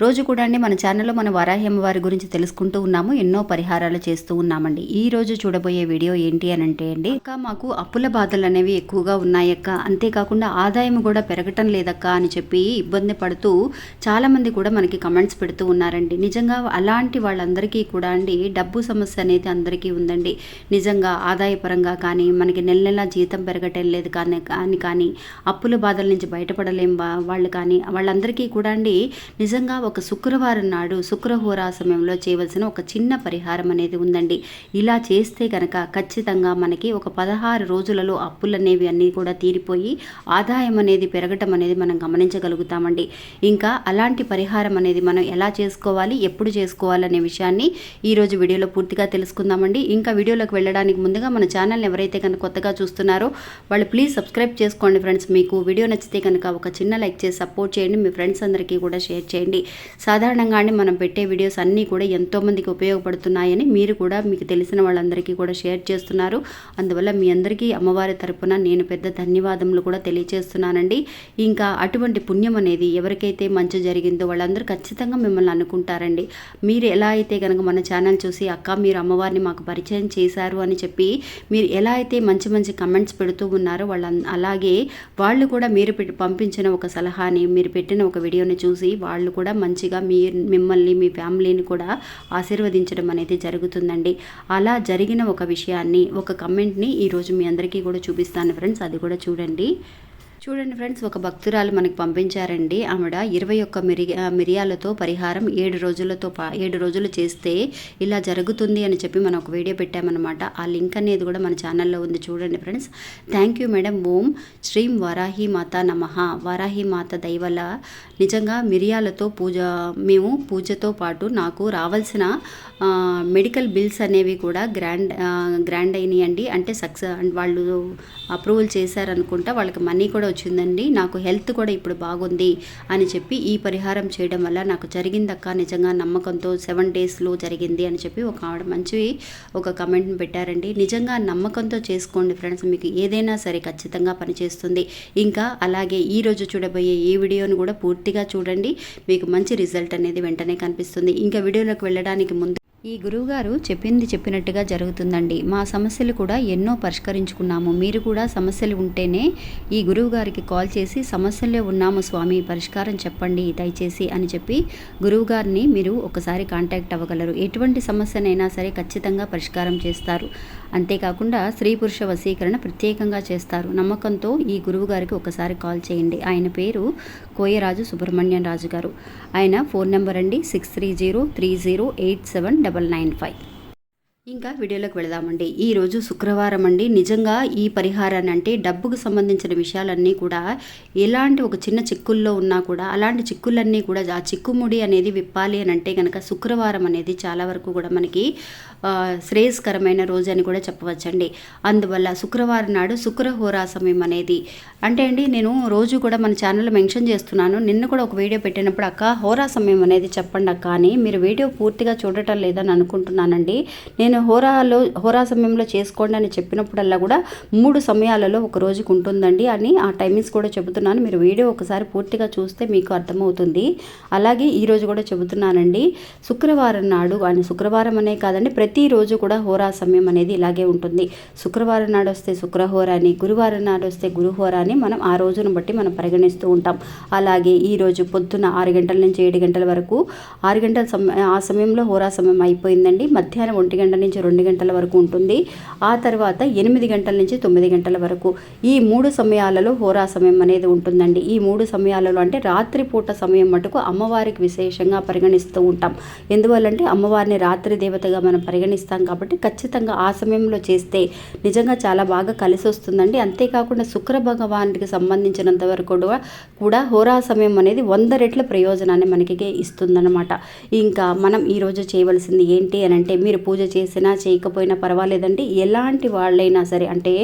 రోజు కూడా అండి మన ఛానల్లో మన వరాహి అమ్మవారి గురించి తెలుసుకుంటూ ఉన్నాము. ఎన్నో పరిహారాలు చేస్తూ ఉన్నామండి. ఈ రోజు చూడబోయే వీడియో ఏంటి అని అంటే అండి అక్క మాకు అప్పుల బాధలు అనేవి ఎక్కువగా ఉన్నాయక్క. అంతేకాకుండా ఆదాయం కూడా పెరగటం లేదక్క అని చెప్పి ఇబ్బంది పడుతూ చాలా మంది కూడా మనకి కమెంట్స్ పెడుతూ ఉన్నారండి. నిజంగా అలాంటి వాళ్ళందరికీ కూడా అండి డబ్బు సమస్య అనేది అందరికీ ఉందండి. నిజంగా ఆదాయపరంగా కానీ మనకి నెల నెల జీతం పెరగటం లేదు కానీ కానీ కానీ అప్పుల బాధల నుంచి బయటపడలేం వాళ్ళు కానీ వాళ్ళందరికీ కూడా అండి నిజంగా ఒక శుక్రవారం నాడు శుక్రహోరా సమయంలో చేయవలసిన ఒక చిన్న పరిహారం అనేది ఉందండి. ఇలా చేస్తే కనుక ఖచ్చితంగా మనకి ఒక పదహారు రోజులలో అప్పులు అనేవి అన్నీ కూడా తీరిపోయి ఆదాయం అనేది పెరగటం అనేది మనం గమనించగలుగుతామండి. ఇంకా అలాంటి పరిహారం అనేది మనం ఎలా చేసుకోవాలి ఎప్పుడు చేసుకోవాలనే విషయాన్ని ఈరోజు వీడియోలో పూర్తిగా తెలుసుకుందామండి. ఇంకా వీడియోలోకి వెళ్ళడానికి ముందుగా మన ఛానల్ని ఎవరైతే కనుక కొత్తగా చూస్తున్నారో వాళ్ళు ప్లీజ్ సబ్స్క్రైబ్ చేసుకోండి ఫ్రెండ్స్. మీకు వీడియో నచ్చితే కనుక ఒక చిన్న లైక్ చేసి సపోర్ట్ చేయండి. మీ ఫ్రెండ్స్ అందరికీ కూడా షేర్ చేయండి. సాధారణంగానే మనం పెట్టే వీడియోస్ అన్నీ కూడా ఎంతోమందికి ఉపయోగపడుతున్నాయని మీరు కూడా మీకు తెలిసిన వాళ్ళందరికీ కూడా షేర్ చేస్తున్నారు. అందువల్ల మీ అందరికీ అమ్మవారి తరపున నేను పెద్ద ధన్యవాదములు కూడా తెలియజేస్తున్నానండి ఇంకా అటువంటి పుణ్యం అనేది ఎవరికైతే మంచి జరిగిందో వాళ్ళందరూ ఖచ్చితంగా మిమ్మల్ని అనుకుంటారండి. మీరు ఎలా అయితే కనుక మన ఛానల్ చూసి అక్క మీరు అమ్మవారిని మాకు పరిచయం చేశారు అని చెప్పి మీరు ఎలా అయితే మంచి మంచి కమెంట్స్ పెడుతూ ఉన్నారో వాళ్ళ అలాగే వాళ్ళు కూడా మీరు పెట్టి పంపించిన ఒక సలహాని మీరు పెట్టిన ఒక వీడియోని చూసి వాళ్ళు కూడా మంచిగా మీ మిమ్మల్ని మీ ఫ్యామిలీని కూడా ఆశీర్వదించడం అనేది జరుగుతుందండి. అలా జరిగిన ఒక విషయాన్ని ఒక కమెంట్ని ఈరోజు మీ అందరికీ కూడా చూపిస్తాను ఫ్రెండ్స్. అది కూడా చూడండి. చూడండి ఫ్రెండ్స్ ఒక భక్తురాలు మనకి పంపించారండి. ఆవిడ ఇరవై ఒక్క మిరి మిరియాలతో పరిహారం ఏడు రోజులతో పా ఏడు రోజులు చేస్తే ఇలా జరుగుతుంది అని చెప్పి మనం ఒక వీడియో పెట్టామన్నమాట. ఆ లింక్ అనేది కూడా మన ఛానల్లో ఉంది చూడండి ఫ్రెండ్స్. థ్యాంక్ యూ మేడం ఓం శ్రీం వరాహి మాత నమః. వరాహి మాత దైవల నిజంగా మిరియాలతో పూజ మేము పూజతో పాటు నాకు రావాల్సిన మెడికల్ బిల్స్ అనేవి కూడా గ్రాండ్ గ్రాండ్ అయినాయండి. అంటే సక్సెస్ వాళ్ళు అప్రూవల్ చేశారనుకుంటా వాళ్ళకి మనీ కూడా వచ్చిందండి. నాకు హెల్త్ కూడా ఇప్పుడు బాగుంది అని చెప్పి ఈ పరిహారం చేయడం వల్ల నాకు జరిగిందక్క. నిజంగా నమ్మకంతో సెవెన్ డేస్లో జరిగింది అని చెప్పి ఒక ఆవిడ మంచి ఒక కమెంట్ని పెట్టారండి. నిజంగా నమ్మకంతో చేసుకోండి ఫ్రెండ్స్. మీకు ఏదైనా సరే ఖచ్చితంగా పనిచేస్తుంది. ఇంకా అలాగే ఈ రోజు చూడబోయే ఈ వీడియోను కూడా పూర్తిగా చూడండి. మీకు మంచి రిజల్ట్ అనేది వెంటనే కనిపిస్తుంది. ఇంకా వీడియోలోకి వెళ్ళడానికి ముందు ఈ గురువుగారు చెప్పింది చెప్పినట్టుగా జరుగుతుందండి. మా సమస్యలు కూడా ఎన్నో పరిష్కరించుకున్నాము. మీరు కూడా సమస్యలు ఉంటేనే ఈ గురువు గారికి కాల్ చేసి సమస్యల్లో ఉన్నాము స్వామి పరిష్కారం చెప్పండి దయచేసి అని చెప్పి గురువుగారిని మీరు ఒకసారి కాంటాక్ట్ అవ్వగలరు. ఎటువంటి సమస్యనైనా సరే ఖచ్చితంగా పరిష్కారం చేస్తారు. అంతేకాకుండా స్త్రీ పురుష వశీకరణ ప్రత్యేకంగా చేస్తారు. నమ్మకంతో ఈ గురువు గారికి ఒకసారి కాల్ చేయండి. ఆయన పేరు కోయరాజు సుబ్రహ్మణ్యం రాజు గారు ఆయన ఫోన్ నెంబర్ అండి. Six three zero three zero eight seven double nine five. ఇంకా వీడియోలోకి వెళదామండి. ఈరోజు శుక్రవారం అండి. నిజంగా ఈ పరిహారాన్ని అంటే డబ్బుకు సంబంధించిన విషయాలన్నీ కూడా ఎలాంటి ఒక చిన్న చిక్కుల్లో ఉన్నా కూడా అలాంటి చిక్కులన్నీ కూడా ఆ చిక్కుముడి అనేది విప్పాలి అని అంటే కనుక శుక్రవారం అనేది చాలా వరకు కూడా మనకి శ్రేయస్కరమైన రోజు అని కూడా చెప్పవచ్చండి. అందువల్ల శుక్రవారం నాడు శుక్రహోరా సమయం అనేది. అంటే అండి నేను రోజు కూడా మన ఛానల్లో మెన్షన్ చేస్తున్నాను. నిన్న కూడా ఒక వీడియో పెట్టినప్పుడు అక్క హోరా సమయం అనేది చెప్పండి అక్క అని. మీరు వీడియో పూర్తిగా చూడటం లేదని అనుకుంటున్నానండి. నేను నేను హోరాలో హోరా సమయంలో చేసుకోండి అని చెప్పినప్పుడల్లా కూడా మూడు సమయాలలో ఒక రోజుకు ఉంటుందండి అని ఆ టైమింగ్స్ కూడా చెబుతున్నాను. మీరు వీడియో ఒకసారి పూర్తిగా చూస్తే మీకు అర్థమవుతుంది. అలాగే ఈరోజు కూడా చెబుతున్నానండి. శుక్రవారం నాడు అని శుక్రవారం అనే కాదండి ప్రతిరోజు కూడా హోరా సమయం అనేది ఇలాగే ఉంటుంది. శుక్రవారం నాడు వస్తే శుక్రహోర అని గురువారం నాడు వస్తే గురుహోర అని మనం ఆ రోజును బట్టి మనం పరిగణిస్తూ ఉంటాం. అలాగే ఈరోజు పొద్దున్న పొద్దున ఆరు గంటల నుంచి ఏడు గంటల వరకు ఆరు గంటల సమయం ఆ సమయంలో హోరా సమయం అయిపోయిందండి. మధ్యాహ్నం ఒంటి గంట నుంచి రెండు గంటల వరకు ఉంటుంది. ఆ తర్వాత ఎనిమిది గంటల నుంచి తొమ్మిది గంటల వరకు ఈ మూడు సమయాలలో హోరా సమయం అనేది ఉంటుందండి. ఈ మూడు సమయాలలో అంటే రాత్రిపూట సమయం మటుకు అమ్మవారికి విశేషంగా పరిగణిస్తూ ఉంటాం. ఎందువల్లంటే అమ్మవారిని రాత్రి దేవతగా మనం పరిగణిస్తాం కాబట్టి ఖచ్చితంగా ఆ సమయంలో చేస్తే నిజంగా చాలా బాగా కలిసి వస్తుందండి. అంతేకాకుండా శుక్ర భగవానికి సంబంధించినంత వరకు కూడా కూడా హోరా సమయం అనేది వంద రెట్ల ప్రయోజనాన్ని మనకి ఇస్తుందన్నమాట. ఇంకా మనం ఈరోజు చేయవలసింది ఏంటి అని అంటే మీరు పూజ చేసి చేసినా చేయకపోయినా పర్వాలేదండి. ఎలాంటి వాళ్ళైనా సరే అంటే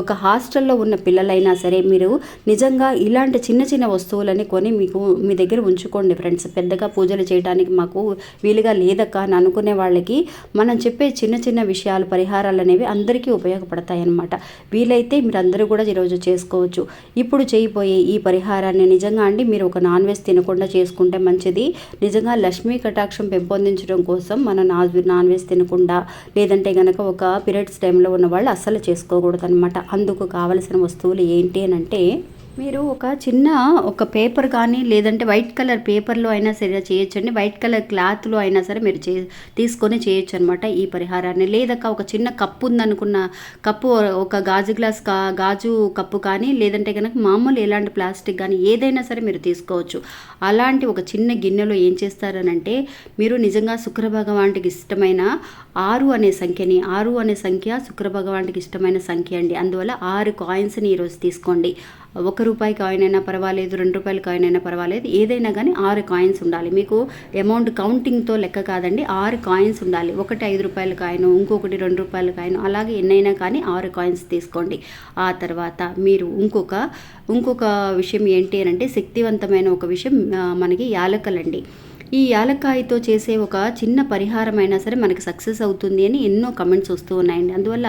ఒక హాస్టల్లో ఉన్న పిల్లలైనా సరే మీరు నిజంగా ఇలాంటి చిన్న చిన్న వస్తువులని కొని మీకు మీ దగ్గర ఉంచుకోండి ఫ్రెండ్స్. పెద్దగా పూజలు చేయడానికి మాకు వీలుగా లేదక్క అని అనుకునే వాళ్ళకి మనం చెప్పే చిన్న చిన్న విషయాలు పరిహారాలు అనేవి అందరికీ ఉపయోగపడతాయి అన్నమాట వీలైతే మీరు అందరూ కూడా ఈరోజు చేసుకోవచ్చు. ఇప్పుడు చేయబోయే ఈ పరిహారాన్ని నిజంగా అండి మీరు ఒక నాన్ వెజ్ తినకుండా చేసుకుంటే మంచిది. నిజంగా లక్ష్మీ కటాక్షం పెంపొందించడం కోసం మనం నాన్ వెజ్ తినకుండా లేదంటే కనుక ఒక పీరియడ్స్ టైంలో ఉన్న వాళ్ళు అస్సలు చేసుకోకూడదు అనమాట అందుకు కావలసిన వస్తువులు ఏంటి అని అంటే మీరు ఒక చిన్న ఒక పేపర్ కానీ లేదంటే వైట్ కలర్ పేపర్లో అయినా సరే చేయొచ్చండి. వైట్ కలర్ క్లాత్లో అయినా సరే మీరు చే తీసుకొని చేయొచ్చు అనమాట ఈ పరిహారాన్ని. లేదక్క ఒక చిన్న కప్పు ఉందనుకున్న కప్పు ఒక గాజు గ్లాస్ కా గాజు కప్పు కానీ లేదంటే కనుక మామూలు ఎలాంటి ప్లాస్టిక్ కానీ ఏదైనా సరే మీరు తీసుకోవచ్చు. అలాంటి ఒక చిన్న గిన్నెలో ఏం చేస్తారనంటే మీరు నిజంగా శుక్రభగవాన్కి ఇష్టమైన ఆరు అనే సంఖ్యని ఆరు అనే సంఖ్య శుక్రభగవానికి ఇష్టమైన సంఖ్య అండి. అందువల్ల ఆరు కాయిన్స్ని ఈరోజు తీసుకోండి. ఒక రూపాయి కాయిన్ అయినా పర్వాలేదు రెండు రూపాయల కాయిన్ అయినా పర్వాలేదు ఏదైనా కానీ ఆరు కాయిన్స్ ఉండాలి. మీకు అమౌంట్ కౌంటింగ్తో లెక్క కాదండి ఆరు కాయిన్స్ ఉండాలి. ఒకటి ఐదు రూపాయల కాయిన్ ఇంకొకటి రెండు రూపాయల కాయిన్ అలాగే ఎన్నైనా కానీ ఆరు కాయిన్స్ తీసుకోండి. ఆ తర్వాత మీరు ఇంకొక ఇంకొక విషయం ఏంటి అని అంటే శక్తివంతమైన ఒక విషయం మనకి యాలకలండి. ఈ యాలక్కాయతో చేసే ఒక చిన్న పరిహారం అయినా సరే మనకి సక్సెస్ అవుతుంది అని ఎన్నో కమెంట్స్ వస్తూ ఉన్నాయండి. అందువల్ల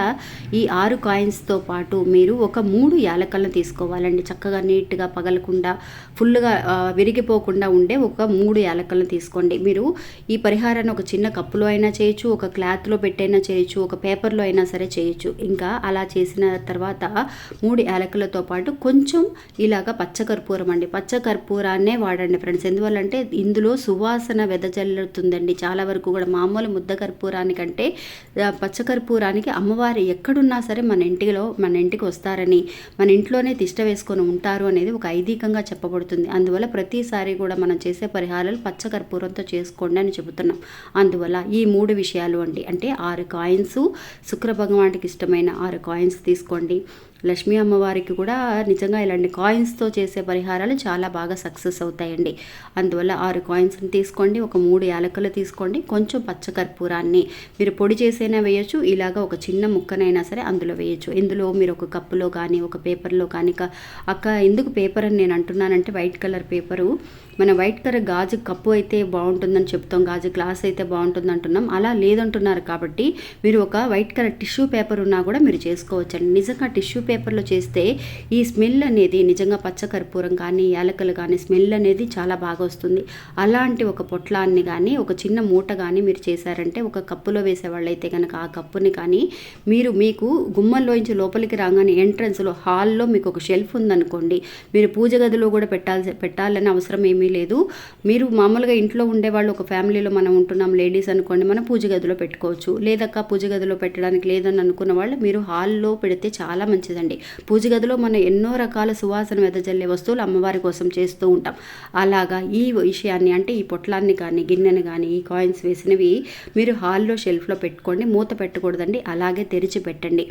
ఈ ఆరు కాయిన్స్తో పాటు మీరు ఒక మూడు యాలకలను తీసుకోవాలండి. చక్కగా నీట్గా పగలకుండా ఫుల్గా విరిగిపోకుండా ఉండే ఒక మూడు యాలకలను తీసుకోండి. మీరు ఈ పరిహారాన్ని ఒక చిన్న కప్పులో అయినా చేయొచ్చు ఒక క్లాత్లో పెట్టైనా చేయొచ్చు ఒక పేపర్లో అయినా సరే చేయొచ్చు. ఇంకా అలా చేసిన తర్వాత మూడు యాలకలతో పాటు కొంచెం ఇలాగ పచ్చకర్పూరం అండి. పచ్చకర్పూరాన్నే వాడండి ఫ్రెండ్స్. ఎందువల్లంటే ఇందులో సువా సువాసన వెదజల్లుతుందండి. చాలా వరకు కూడా మామూలు ముద్ద కర్పూరానికంటే పచ్చకర్పూరానికి అమ్మవారి ఎక్కడున్నా సరే మన ఇంటిలో మన ఇంటికి వస్తారని మన ఇంట్లోనే తిష్ట వేసుకొని ఉంటారు అనేది ఒక ఐదీకంగా చెప్పబడుతుంది. అందువల్ల ప్రతిసారి కూడా మనం చేసే పరిహారాలు పచ్చకర్పూరంతో చేసుకోండి అని చెబుతున్నాం. అందువల్ల ఈ మూడు విషయాలు అండి. అంటే ఆరు కాయిన్స్ శుక్ర భగవానికి ఇష్టమైన ఆరు కాయిన్స్ తీసుకోండి. లక్ష్మీ అమ్మవారికి కూడా నిజంగా ఇలాంటి కాయిన్స్తో చేసే పరిహారాలు చాలా బాగా సక్సెస్ అవుతాయండి. అందువల్ల ఆరు కాయిన్స్ని తీసుకోండి ఒక మూడు యాలకులు తీసుకోండి కొంచెం పచ్చకర్పూరాన్ని మీరు పొడి చేసైనా వేయచ్చు ఇలాగ ఒక చిన్న ముక్కనైనా సరే అందులో వేయచ్చు. ఇందులో మీరు ఒక కప్పులో కానీ ఒక పేపర్లో కానీ అక్క ఎందుకు పేపర్ అని నేను అంటున్నానంటే వైట్ కలర్ పేపరు మన వైట్ కలర్ గాజు కప్పు అయితే బాగుంటుందని చెప్తాం గాజు గ్లాస్ అయితే బాగుంటుంది అంటున్నాం. అలా లేదంటున్నారు కాబట్టి మీరు ఒక వైట్ కలర్ టిష్యూ పేపర్ ఉన్నా కూడా మీరు చేసుకోవచ్చండి. నిజంగా టిష్యూ పేపర్లో చేస్తే ఈ స్మెల్ అనేది నిజంగా పచ్చకర్పూరం కానీ యాలకలు కానీ స్మెల్ అనేది చాలా బాగా వస్తుంది. అలాంటి ఒక పొట్లాన్ని కానీ ఒక చిన్న మూట కానీ మీరు చేశారంటే ఒక కప్పులో వేసేవాళ్ళైతే కనుక ఆ కప్పుని కానీ మీరు మీకు గుమ్మంలోంచి లోపలికి రాగానే ఎంట్రన్స్లో హాల్లో మీకు ఒక షెల్ఫ్ ఉందనుకోండి మీరు పూజ గదిలో కూడా పెట్టాల్సి పెట్టాలని అవసరం ఏమీ ఏమీ లేదు. మీరు మామూలుగా ఇంట్లో ఉండేవాళ్ళు ఒక ఫ్యామిలీలో మనం ఉంటున్నాం లేడీస్ అనుకోండి మనం పూజ గదిలో పెట్టుకోవచ్చు. లేదక్క పూజ గదిలో పెట్టడానికి లేదని అనుకున్న వాళ్ళు మీరు హాల్లో పెడితే చాలా మంచిదండి. పూజ గదిలో మనం ఎన్నో రకాల సువాసన వెదజల్లే వస్తువులు అమ్మవారి కోసం చేస్తూ ఉంటాం. అలాగా ఈ విషయాన్ని అంటే ఈ పొట్లాన్ని కానీ గిన్నెను కానీ ఈ కాయిన్స్ వేసినవి మీరు హాల్లో షెల్ఫ్లో పెట్టుకోండి మూత పెట్టకూడదండి అలాగే తెరిచి పెట్టండి.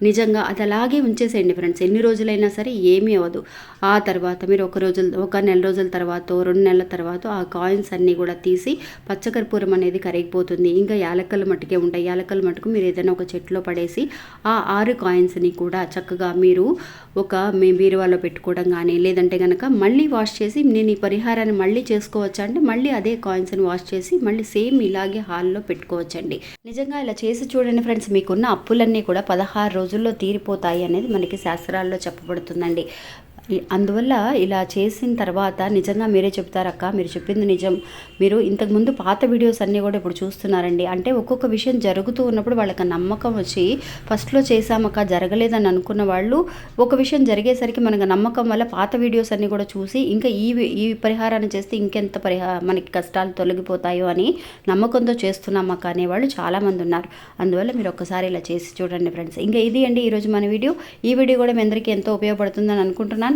నిజంగా అది అలాగే ఉంచేసేయండి ఫ్రెండ్స్. ఎన్ని రోజులైనా సరే ఏమీ అవ్వదు. ఆ తర్వాత మీరు ఒక రోజు ఒక నెల రోజుల తర్వాత రెండు నెలల తర్వాత ఆ కాయిన్స్ అన్నీ కూడా తీసి పచ్చకర్పూరం అనేది కరిగిపోతుంది. ఇంకా యాలక్కలు మట్టుకే ఉంటాయి. యాలక్కల మటుకు మీరు ఏదైనా ఒక చెట్లో పడేసి ఆ ఆరు కాయిన్స్ని కూడా చక్కగా మీరు ఒక మీ బీరువాలో పెట్టుకోవడం కానీ లేదంటే కనుక మళ్ళీ వాష్ చేసి నేను ఈ పరిహారాన్ని మళ్ళీ చేసుకోవచ్చా అంటే మళ్ళీ అదే కాయిన్స్ని వాష్ చేసి మళ్ళీ సేమ్ ఇలాగే హాల్లో పెట్టుకోవచ్చండి. నిజంగా ఇలా చేసి చూడండి ఫ్రెండ్స్ మీకున్న అప్పులన్నీ కూడా పదహారు రోజుల్లో తీరిపోతాయి అనేది మనకి శాస్త్రాల్లో చెప్పబడుతుందండి. అందువల్ల ఇలా చేసిన తర్వాత నిజంగా మీరే చెప్తారక్క మీరు చెప్పింది నిజం. మీరు ఇంతకుముందు పాత వీడియోస్ అన్నీ కూడా ఇప్పుడు చూస్తున్నారండి. అంటే ఒక్కొక్క విషయం జరుగుతూ ఉన్నప్పుడు వాళ్ళకి నమ్మకం వచ్చి ఫస్ట్లో చేసామక్క జరగలేదని అనుకున్న వాళ్ళు ఒక విషయం జరిగేసరికి మనకు నమ్మకం వల్ల పాత వీడియోస్ అన్నీ కూడా చూసి ఇంకా ఈ ఈ పరిహారాన్ని చేస్తే ఇంకెంత పరిహా మనకి కష్టాలు తొలగిపోతాయో అని నమ్మకంతో చేస్తున్నామక్క అనేవాళ్ళు చాలామంది ఉన్నారు. అందువల్ల మీరు ఒక్కసారి ఇలా చేసి చూడండి ఫ్రెండ్స్. ఇంకా ఇది అండి ఈరోజు మన వీడియో. ఈ వీడియో కూడా మీ అందరికీ ఎంతో ఉపయోగపడుతుందని అనుకుంటున్నాను.